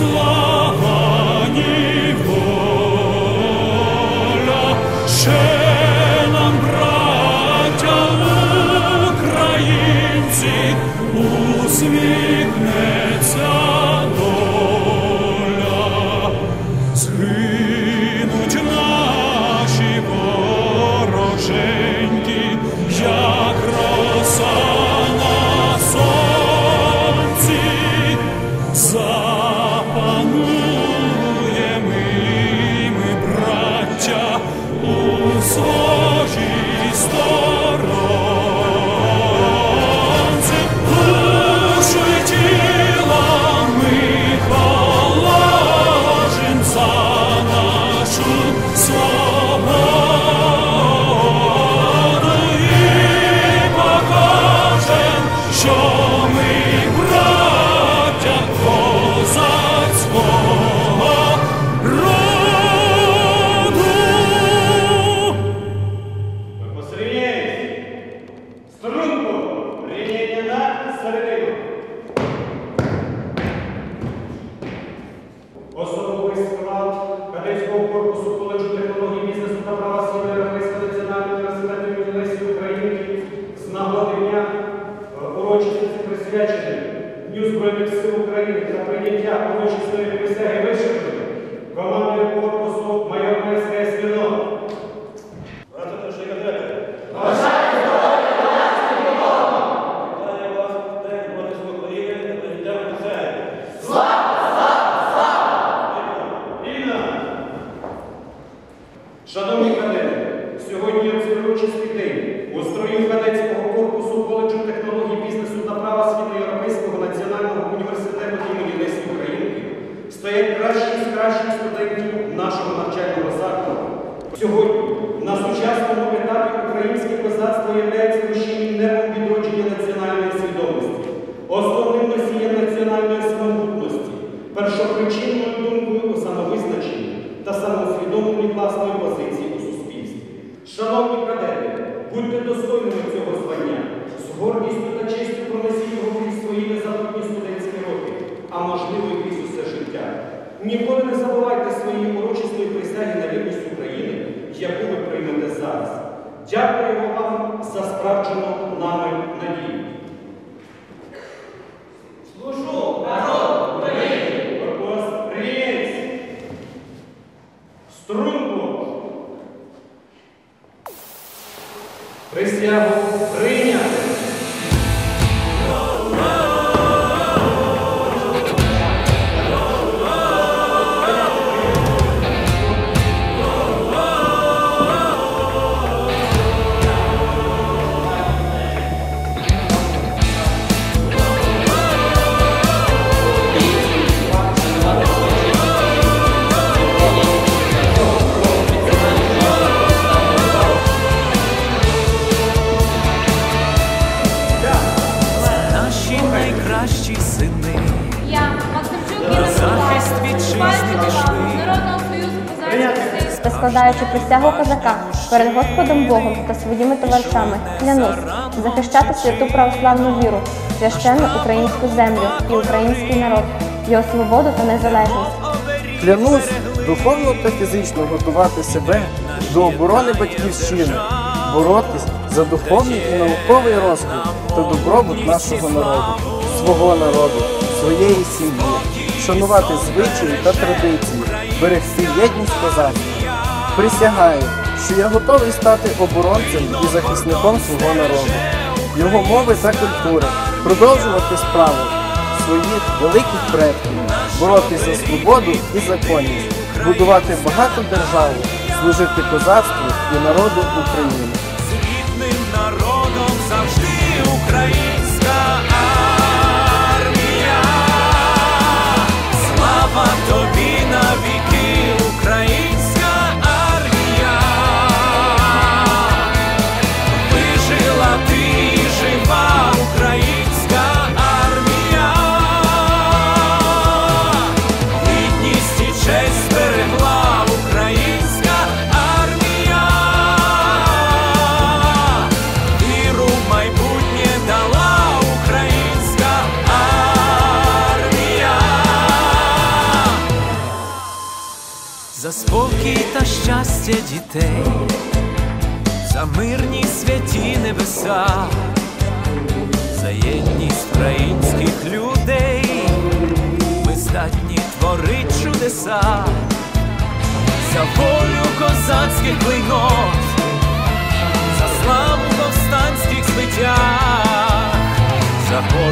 Lord. Урочистий день у строю кадетського корпусу коледжу технологій бізнесу та права світу національного університету імені Лесі Українки стоять кращі з кращих студентів нашого навчального закладу. Сьогодні на сучасному етапі українське козацтво є рушійним небом відродження національної свідомості, основним носієм національної самобутності, першопричинною гордістю та честю пронесіть його крізь свої незабутні студентські роки, а можливо і крізь усе життя. Ніколи не забувайте своєї урочистої присяги на вірність України, яку ви приймете зараз. Дякуємо вам за справджену нами надію. Складаючи присягу козака перед Господом Богом та своїми товаришами, клянусь захищати святу православну віру, священну українську землю і український народ, його свободу та незалежність. Клянусь духовно та фізично готувати себе до оборони батьківщини, боротись за духовний і науковий розквіт та добробут нашого народу, свого народу, своєї сім'ї, шанувати звичаї та традиції, берегти єдність козацтва. Присягаю, що я готовий стати оборонцем і захисником свого народу, його мови та культури, продовжувати справу своїх великих предків, боротися за свободу і законність, будувати багату державу, служити козацтву і народу України. з народом завжди українська щастя дітей, за мирні святі небеса, за єдність українських людей, ми здатні творить чудеса, за волю козацьких клинот, за славу повстанських звиттях, за волю